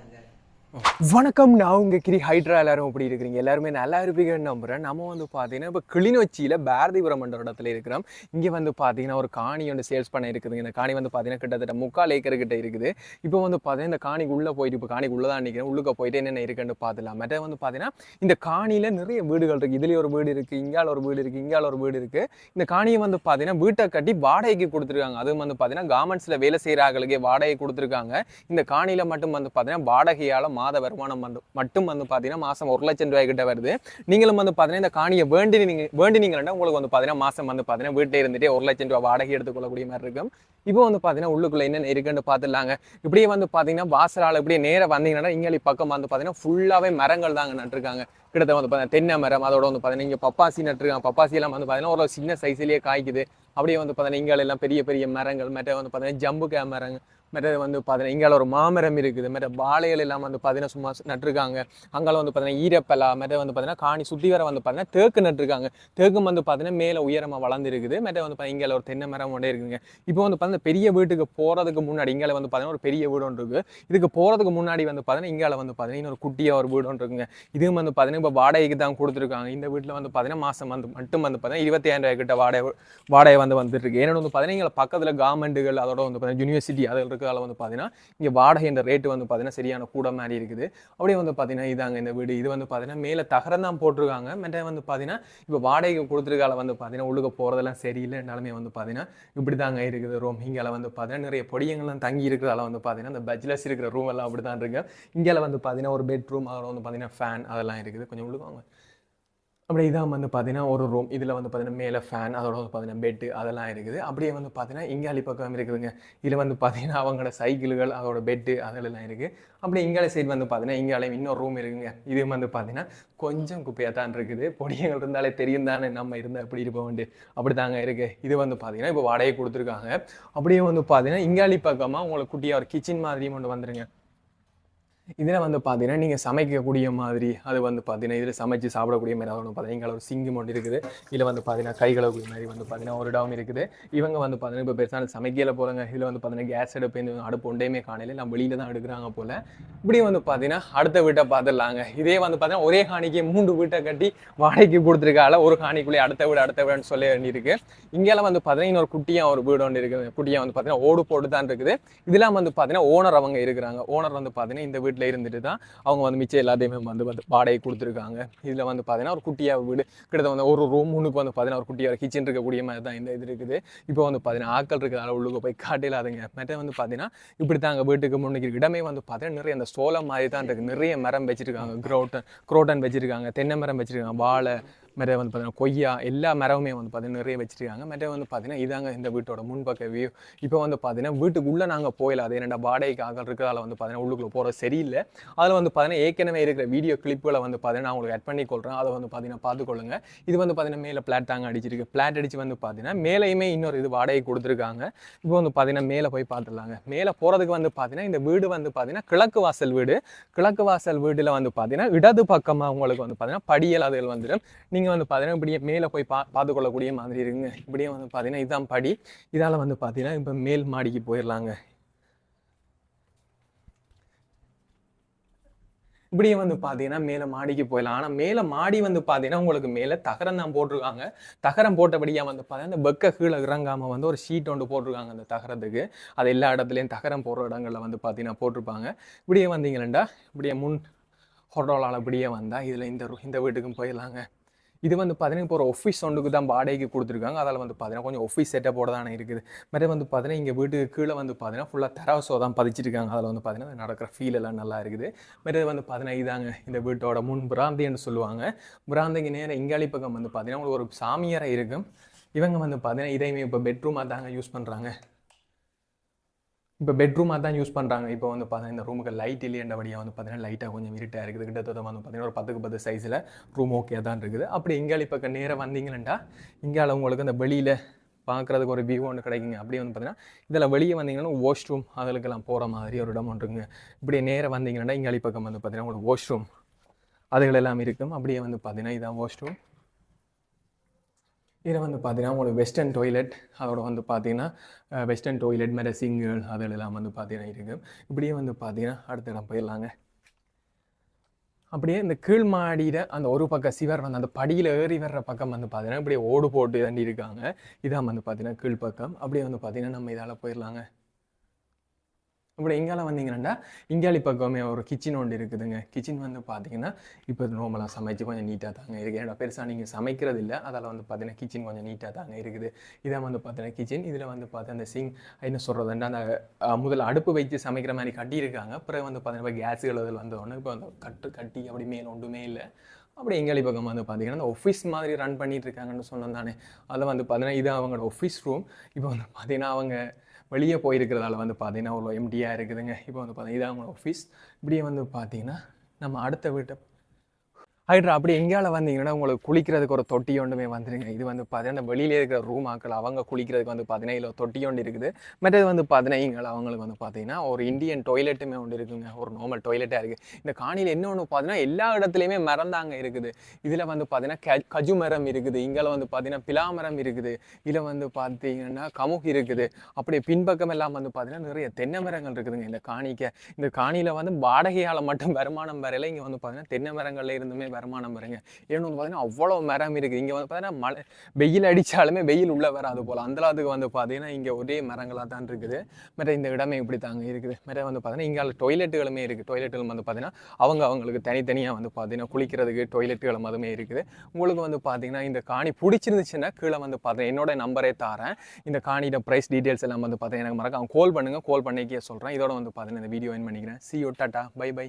இருக்கிறாங்க வணக்கம் நான் உங்கள் கிரி ஹைட்ரா எல்லாரும் எப்படி இருக்கிறீங்க? எல்லாருமே நல்லா இருப்பீங்கன்னு நம்புகிறேன் நம்ம வந்து பார்த்தீங்கன்னா இப்போ கிளிநொச்சியில் பாரதிபுரம் என்ற இடத்துல இருக்கிறோம். இங்கே வந்து பார்த்தீங்கன்னா ஒரு காணி ஒன்று சேல்ஸ் பண்ண இருக்குதுங்க இந்த காணி வந்து பார்த்தீங்கன்னா கிட்டத்தட்ட முக்கால் ஏக்கர் கிட்ட இருக்குது. இப்போ வந்து பார்த்தீங்கன்னா இந்த காணிக்கு உள்ளே போயிட்டு இப்போ காணிக்கு உள்ளே தான் நிற்கிறேன் உள்ளுக்க போயிட்டு என்னென்ன இருக்குன்னு பார்த்துலாம் மற்ற வந்து பார்த்தீங்கன்னா இந்த காணியில் நிறைய வீடுகள் இருக்குது இதுலேயே ஒரு வீடு இருக்குது இங்கால ஒரு வீடு இருக்குது இங்கால ஒரு வீடு இருக்குது இந்த காணியை வந்து பார்த்தீங்கன்னா வீட்டை கட்டி வாடகைக்கு கொடுத்துருக்காங்க. அதுவும் வந்து பார்த்தீங்கன்னா கார்மெண்ட்ஸில் வேலை செய்கிறார்களுக்கே வாடகை கொடுத்துருக்காங்க. இந்த காணியில் மட்டும் வந்து பார்த்தீங்கன்னா வாடகையால் மாத வருமானம் வந்து மட்டும் வந்து பார்த்தீங்கன்னா மாதம் ஒரு லட்சம் ரூபாய் கிட்ட வருது நீங்களும் வந்து பார்த்தீங்கன்னா இந்த காணியை வேண்டி நீங்கள் வேண்டினீங்கன்னா உங்களுக்கு வந்து பார்த்தீங்கன்னா மாதம் வந்து பார்த்தீங்கன்னா வீட்டில் இருந்துட்டு ஒரு லட்சம் ரூபாய் வாடகை எடுத்துக்கொள்ளக்கூடிய மாதிரி இருக்கும் இப்போ வந்து பார்த்தீங்கன்னா உள்ளுக்குள்ளே என்னென்ன இருக்குன்னு பார்த்துடலாங்க இப்படியே வந்து பார்த்தீங்கன்னா வாசலால் இப்படியே நேராக வந்தீங்கன்னா இங்காலி பக்கம் வந்து பார்த்தீங்கன்னா ஃபுல்லாகவே மரங்கள் தாங்க நட்டுருக்காங்க கிட்டத்தட்ட வந்து பார்த்தீங்கன்னா தென்னை மரம் அதோட வந்து பார்த்தீங்கன்னா இங்கே பப்பாசி நட்டுருக்காங்க பப்பாசி எல்லாம் வந்து பார்த்தீங்கன்னா ஒரு சின்ன சைஸ்லேயே காய்க்குது அப்படியே வந்து பார்த்தீங்கன்னா இங்கே எல்லாம் பெரிய பெரிய மரங்கள் மற்ற வந்து பார்த்தீங்கன்னா ஜம்பு மரங்கள் மற்ற வந்து பார்த்தீங்கன்னா இங்கால ஒரு மாமரம் இருக்குது மற்ற வாழைகள் எல்லாம் வந்து பார்த்தீங்கன்னா சும்மா நட்டுருக்காங்க அங்கால வந்து பார்த்தீங்கன்னா ஈரப்பலா மற்ற வந்து பார்த்தீங்கன்னா காணி சுற்றி வர வந்து பார்த்தீங்கன்னா தேக்கு நட்டுருக்காங்க தேக்கும் வந்து பார்த்தீங்கன்னா மேலே உயரமாக வளர்ந்துருக்குது மற்ற வந்து பார்த்தீங்கன்னா இங்கால ஒரு தென்னை மரம் ஒன்றே இருக்குங்க இப்போ வந்து பார்த்தீங்கன்னா பெரிய வீட்டுக்கு போகிறதுக்கு முன்னாடி இங்கே வந்து பார்த்தீங்கன்னா ஒரு பெரிய வீடு ஒன்று இருக்குது இதுக்கு போகிறதுக்கு முன்னாடி வந்து பார்த்தீங்கன்னா இங்கால வந்து பார்த்தீங்கன்னா இன்னொரு குட்டியாக ஒரு வீடு ஒன்று இருக்குங்க இதுவும் வந்து பார்த்தீங்கன்னா இப்போ வாடகைக்கு தான் கொடுத்துருக்காங்க இந்த வீட்டில் வந்து பார்த்தீங்கன்னா மாதம் வந்து மட்டும் வந்து பார்த்தீங்கன்னா இருபத்தாயிரம் ரூபாய் கிட்ட வாடகை வாடகை வந்து வந்துட்டு இருக்கு ஏன்னா வந்து பார்த்தீங்கன்னா இங்கே பக்கத்தில் கவர்மெண்ட்டுகள் அதோட வந்து பார்த்தீங்கன்னா யூனிவர்சிட்டி அதில் இருக்கிறதால வந்து பார்த்தீங்கன்னா இங்கே வாடகைன்ற ரேட்டு வந்து பார்த்தீங்கன்னா சரியான கூட மாதிரி இருக்குது அப்படியே வந்து பார்த்தீங்கன்னா இதாங்க இந்த வீடு இது வந்து பார்த்தீங்கன்னா மேலே தகரம் தான் போட்டிருக்காங்க மெட்டே வந்து பார்த்தீங்கன்னா இப்போ வாடகை கொடுத்துருக்கால வந்து பார்த்தீங்கன்னா உள்ளுக்க போகிறதெல்லாம் சரியில்லை நிலமே வந்து பார்த்தீங்கன்னா இப்படி தாங்க இருக்குது ரூம் இங்கே வந்து பார்த்தீங்கன்னா நிறைய பொடியங்கள்லாம் தங்கி இருக்கிறதால வந்து பார்த்தீங்கன்னா இந்த பஜ்லஸ் இருக்கிற ரூம் எல்லாம் அப்படி தான் இருக்கு இங்கே வந்து பார்த்தீங்கன்னா ஒரு பெட்ரூம் அதில் வந்து பார்த்தீங்கன்னா ஃபேன் அதெல்லாம் இருக்குது கொஞ்சம் உள்ளுக்கு வாங்க அப்படியே இதான் வந்து பார்த்தீங்கன்னா ஒரு ரூம் இதில் வந்து பார்த்தீங்கன்னா மேலே ஃபேன் அதோட வந்து பார்த்தீங்கன்னா பெட்டு அதெல்லாம் இருக்குது. அப்படியே வந்து பார்த்தீங்கன்னா இங்காலி பக்கம் இருக்குதுங்க. இதில் வந்து பார்த்தீங்கன்னா அவங்களோட சைக்கிள்கள் அதோட பெட்டு அதெல்லாம் இருக்குது அப்படியே இங்கால சைடு வந்து பார்த்தீங்கன்னா இங்காலே இன்னொரு ரூம் இருக்குங்க. இது வந்து பார்த்தீங்கன்னா கொஞ்சம் குப்பையாக தான் இருக்குது. பொடியங்கள் இருந்தாலே தெரியும் தானே நம்ம இருந்தால் எப்படி இருப்போம் அப்படி தாங்க இருக்குது இது வந்து பார்த்தீங்கன்னா இப்போ வாடகை கொடுத்துருக்காங்க. அப்படியே வந்து பார்த்தீங்கன்னா இங்காலி பக்கமாக உங்களுக்கு குட்டியாக ஒரு கிச்சன் மாதிரியும் ஒன்று வந்துருங்க. இதில் வந்து பார்த்தீங்கன்னா நீங்கள் சமைக்கக்கூடிய மாதிரி அது வந்து பார்த்தீங்கன்னா இதில் சமைச்சு சாப்பிடக்கூடிய மாதிரி அதாவது பார்த்தீங்கன்னா இங்கே ஒரு சிங்கம் ஒன்று இருக்குது இதில் வந்து பார்த்தீங்கன்னா கை கழுவக்கூடிய மாதிரி வந்து பார்த்தீங்கன்னா ஒரு டவுன் இருக்குது இவங்க வந்து பார்த்தீங்கன்னா இப்போ பெருசான சமைக்கல போகிறாங்க இதில் வந்து பார்த்தீங்கன்னா கேஸ் அடுப்பு இந்த அடுப்பு ஒன்றையுமே காணையில் நம்ம வெளியில் தான் எடுக்கிறாங்க போல் இப்படி வந்து பார்த்தீங்கன்னா அடுத்த வீட்டை பார்த்துடலாங்க இதே வந்து பார்த்தீங்கன்னா ஒரே காணிக்கு மூன்று வீட்டை கட்டி வாடகைக்கு கொடுத்துருக்கால ஒரு காணிக்குள்ளே அடுத்த வீடு அடுத்த வீடுன்னு சொல்ல வேண்டியிருக்கு இங்கெல்லாம் வந்து பார்த்தீங்கன்னா இன்னொரு குட்டியாக ஒரு வீடு ஒன்று இருக்குது குட்டியாக வந்து பார்த்தீங்கன்னா ஓடு போட்டு தான் இருக்குது இதெல்லாம் வந்து பார்த்தீங்கன்னா ஓனர் அவங்க இருக்கிறாங்க ஓனர் வந்து பார்த்தீங்கன்னா இந்த வீட்டு வீட்டில் இருந்துட்டு தான் அவங்க வந்து மிச்சம் எல்லாத்தையுமே வந்து வந்து வாடகை கொடுத்துருக்காங்க. இதில் வந்து பார்த்தீங்கன்னா ஒரு குட்டியாக வீடு கிட்டத்தட்ட வந்து ஒரு ரூம் முன்னுக்கு வந்து பார்த்தீங்கன்னா ஒரு குட்டியாக கிச்சன் இருக்கக்கூடிய மாதிரி தான் இந்த இது இருக்குது. இப்போ வந்து பார்த்தீங்கன்னா ஆக்கள் இருக்கிறதால உள்ளுக்கு போய் காட்டிலாதுங்க. மற்ற வந்து பார்த்தீங்கன்னா இப்படி தாங்க வீட்டுக்கு முன்னுக்கு இடமே வந்து பார்த்தீங்கன்னா நிறைய அந்த சோளம் மாதிரி தான் இருக்குது நிறைய மரம் வச்சுருக்காங்க. க்ரோட்டன் குரோட்டன் வச்சுருக்காங்க. தென்னை மரம் வச்சுருக்காங்க. வாழை மற்ற வந்து பார்த்தீங்கன்னா கொய்யா எல்லா மரமுமே வந்து பார்த்தீங்கன்னா நிறைய வச்சிருக்காங்க மற்ற வந்து பார்த்தீங்கன்னா இதாங்க இந்த வீட்டோட முன்பக்க வியூ இப்போ வந்து பார்த்தீங்கன்னா வீட்டுக்குள்ளே நாங்கள் போயிடலாம் அது என்னடா வாடகைக்கு ஆகல் இருக்கிறதால வந்து பார்த்தீங்கன்னா உள்ளுக்குள்ளே போகிறது சரியில்லை அதில் வந்து பார்த்தீங்கன்னா ஏற்கனவே இருக்கிற வீடியோ கிளிப்புகளை வந்து பார்த்தீங்கன்னா நான் உங்களுக்கு ஆட் பண்ணி கொள்கிறேன் அதை வந்து பார்த்தீங்கன்னா பார்த்துக்கொள்ளுங்க இது வந்து பார்த்தீங்கன்னா மேலே பிளாட் தாங்க அடிச்சிருக்கு பிளாட் அடித்து வந்து பார்த்தீங்கன்னா மேலேயுமே இன்னொரு இது வாடகை கொடுத்துருக்காங்க இப்போ வந்து பார்த்தீங்கன்னா மேலே போய் பார்த்துடலாங்க மேலே போகிறதுக்கு வந்து பார்த்தீங்கன்னா இந்த வீடு வந்து பார்த்தீங்கன்னா கிழக்கு வாசல் வீடு கிழக்கு வாசல் வீட்டில் வந்து பார்த்தீங்கன்னா இடது பக்கமாக உங்களுக்கு வந்து பார்த்தீங்கன்னா படியல் அதில் வந்துடும் நீங்கள் வந்து பார்த்தீங்கன்னா இப்படியே மேலே போய் பா பார்த்துக்கொள்ளக்கூடிய மாதிரி இருக்குங்க. இப்படியே வந்து பார்த்தீங்கன்னா இதுதான் படி. இதால் வந்து பார்த்தீங்கன்னா இப்போ மேல் மாடிக்கு போயிடலாங்க இப்படியே வந்து பார்த்தீங்கன்னா மேலே மாடிக்கு போயிடலாம் ஆனால் மேலே மாடி வந்து பார்த்தீங்கன்னா உங்களுக்கு மேலே தகரம் தான் போட்டிருக்காங்க. தகரம் போட்டபடியாக வந்து பார்த்தீங்கன்னா இந்த பெக்க கீழே இறங்காமல் வந்து ஒரு ஷீட் ஒன்று போட்டிருக்காங்க அந்த தகரத்துக்கு. அது எல்லா இடத்துலையும் தகரம் போடுற இடங்களில் வந்து பார்த்தீங்கன்னா போட்டிருப்பாங்க. இப்படியே வந்தீங்களா இப்படியே முன் ஹொரோலால் இப்படியே வந்தால் இதில் இந்த இந்த வீட்டுக்கும் போயிடலாங்க இது வந்து பார்த்தீங்கன்னா இப்போ ஒரு ஆஃபீஸ் ஒன்றுக்கு தான் வாடகைக்கு கொடுத்துருக்காங்க. அதில் வந்து பார்த்தீங்கன்னா கொஞ்சம் ஆஃபீஸ் செட்டப்போட தானே இருக்குது. மாதிரி வந்து பார்த்தீங்கன்னா இங்கே வீட்டுக்கு கீழே வந்து பார்த்தீங்கன்னா ஃபுல்லாக தராசோ தான் பதிச்சிருக்காங்க. அதில் வந்து பார்த்தீங்கன்னா நடக்கிற ஃபீல் எல்லாம் நல்லா இருக்குது. மாதிரி வந்து பார்த்தீங்கன்னா இதாங்க இந்த வீட்டோட முன் பிராந்தின்னு சொல்லுவாங்க. பிராந்திக்கு நேரம் இங்காளி பக்கம் வந்து பார்த்தீங்கன்னா உங்களுக்கு ஒரு சாமியாரை இருக்கும். இவங்க வந்து பார்த்தீங்கன்னா இதையுமே இப்போ பெட்ரூமாக தாங்க யூஸ் பண்ணுறாங்க இப்போ பெட்ரூமாக தான் யூஸ் பண்ணுறாங்க இப்போ வந்து பார்த்தீங்கன்னா இந்த ரூமுக்கு லைட் இல்லையண்டபடியாக வந்து பார்த்தீங்கன்னா லைட்டாக கொஞ்சம் இருட்டாக இருக்குது. கிட்டத்தட்ட வந்து பார்த்தீங்கன்னா ஒரு பத்துக்கு பத்து சைஸில் ரூம் ஓகே தான் இருக்குது. அப்படி இங்கால இப்போ நேராக வந்தீங்கன்னா இங்கால உங்களுக்கு அந்த வெளியில் பார்க்குறதுக்கு ஒரு வியூ ஒன்று கிடைக்குங்க. அப்படியே வந்து பார்த்தீங்கன்னா இதில் வெளியே வந்தீங்கன்னா வாஷ் ரூம் அதுக்கெல்லாம் போகிற மாதிரி ஒரு இடம் ஒன்றுங்க இருக்குங்க. இப்படியே நேராக வந்தீங்கன்னா இங்காலி பக்கம் வந்து பார்த்தீங்கன்னா உங்களுக்கு வாஷ் ரூம் அதுகள் எல்லாம் இருக்கும். அப்படியே வந்து பார்த்தீங்கன்னா இதான் வாஷ் ரூம் இதில் வந்து பார்த்தீங்கன்னா உங்களுக்கு வெஸ்டர்ன் டாய்லெட் அதோட வந்து பார்த்தீங்கன்னா வெஸ்டர்ன் டாய்லெட் மேலே சிங்கிள் அதெல்லாம் வந்து பார்த்தீங்கன்னா இருக்குது இப்படியே வந்து பார்த்தீங்கன்னா அடுத்த இடம் போயிடலாங்க. அப்படியே இந்த கீழ் மாடியில் அந்த ஒரு பக்கம் சிவர் வந்து அந்த படியில் ஏறி வர்ற பக்கம் வந்து பார்த்தீங்கன்னா இப்படியே ஓடு போட்டு தண்ணி இருக்காங்க இதான் வந்து பார்த்தீங்கன்னா கீழ் பக்கம். அப்படியே வந்து பார்த்தீங்கன்னா நம்ம இதால் போயிடலாங்க. இப்படி இங்கால வந்தீங்கன்னா இங்காலி பக்கமே ஒரு கிச்சன் ஒன்று இருக்குதுங்க. கிச்சன் வந்து பார்த்தீங்கன்னா இப்போ நார்மலாக சமைச்சு கொஞ்சம் நீட்டாக தாங்க இருக்குது ஏன்னா பெருசாக நீங்கள் சமைக்கிறது இல்லை. அதால் வந்து பார்த்தீங்கன்னா கிச்சன் கொஞ்சம் நீட்டாக தாங்க இருக்குது. இதான் வந்து பார்த்தீங்கன்னா கிச்சன் இதில் வந்து பார்த்தா அந்த சிங் என்ன சொல்கிறதுன்னா அந்த முதல்ல அடுப்பு வச்சு சமைக்கிற மாதிரி கட்டியிருக்காங்க. அப்புறம் வந்து பார்த்தீங்கன்னா இப்போ கேஸுகள் அதில் வந்தோடனே இப்போ அந்த கட்டு கட்டி அப்படி மேல் ஒன்றுமே இல்லை. அப்படி எங்காளி பக்கம் வந்து பார்த்தீங்கன்னா அந்த ஆஃபீஸ் மாதிரி ரன் பண்ணிட்டு இருக்காங்கன்னு சொன்னோம் தானே அதை வந்து பார்த்தீங்கன்னா இது அவங்களோட ஆஃபீஸ் ரூம் இப்போ வந்து பார்த்தீங்கன்னா அவங்க வெளியே போயிருக்கிறதால வந்து பார்த்தீங்கன்னா ஒரு எம்டியாக இருக்குதுங்க. இப்போ வந்து பார்த்தீங்கன்னா இதான் அவங்களோட ஆஃபீஸ் இப்படியே வந்து பார்த்தீங்கன்னா நம்ம அடுத்த வீட்டை ஹைட்ரா அப்படி எங்கேயால வந்தீங்கன்னா உங்களுக்கு குளிக்கிறதுக்கு ஒரு தொட்டி ஒன்றுமே வந்துருங்க. இது வந்து பார்த்தீங்கன்னா வெளியிலே இருக்கிற ரூம் ஆக்கள் அவங்க குளிக்கிறதுக்கு வந்து பார்த்தீங்கன்னா இதில் தொட்டி ஒன்று இருக்குது. மற்றது வந்து பார்த்தீங்கன்னா அவங்களுக்கு வந்து பார்த்தீங்கன்னா ஒரு இந்தியன் டொய்லெட்டுமே ஒன்று இருக்குங்க. ஒரு நார்மல் டொய்லெட்டாக இருக்குது இந்த காணியில் என்ன ஒன்று பார்த்தீங்கன்னா எல்லா இடத்துலையுமே மரந்தாங்க இருக்குது. இதில் வந்து பார்த்தீங்கன்னா க கஜு மரம் இருக்குது. இங்கே வந்து பார்த்தீங்கன்னா பிலா மரம் இருக்குது. இதில் வந்து பார்த்தீங்கன்னா கமுக் இருக்குது. அப்படியே பின்பக்கம் எல்லாம் வந்து பார்த்தீங்கன்னா நிறைய தென்னை மரங்கள் இருக்குதுங்க. இந்த காணிக்க இந்த காணியில் வந்து வாடகையால் மட்டும் வருமானம் வரையில இங்கே வந்து பார்த்தீங்கன்னா தென்னை மரங்கள்ல இருந்துமே வருமானம் பாருங்க. ஏன்னு வந்து பார்த்தீங்கன்னா அவ்வளோ மரம் இருக்குது. இங்கே வந்து பார்த்தீங்கன்னா மழை வெயில் அடித்தாலுமே வெயில் உள்ளே வராது போல். அந்தளவுக்கு வந்து பார்த்தீங்கன்னா இங்கே ஒரே மரங்களாக தான் இருக்குது. மற்ற இந்த இடமே இப்படி தாங்க இருக்குது. மற்ற வந்து பார்த்தீங்கன்னா இங்கே டொய்லெட்டுகளுமே இருக்குது. டொய்லெட்டுகள் வந்து பார்த்தீங்கன்னா அவங்க அவங்களுக்கு தனித்தனியாக வந்து பார்த்தீங்கன்னா குளிக்கிறதுக்கு டொய்லெட்டுகளும் அதுவுமே இருக்குது. உங்களுக்கு வந்து பார்த்தீங்கன்னா இந்த காணி பிடிச்சிருந்துச்சுன்னா கீழே வந்து பார்த்தீங்கன்னா என்னோட நம்பரே தாரேன். இந்த காணியோட ப்ரைஸ் டீட்டெயில்ஸ் எல்லாம் வந்து பார்த்தீங்கன்னா எனக்கு மறக்காம கால் பண்ணுங்கள் கால் பண்ணிக்கே சொல்கிறேன் இதோட வந்து பார்த்தீங்கன்னா இந்த வீடியோ என் பண்ணிக்கிறேன். C tata bye by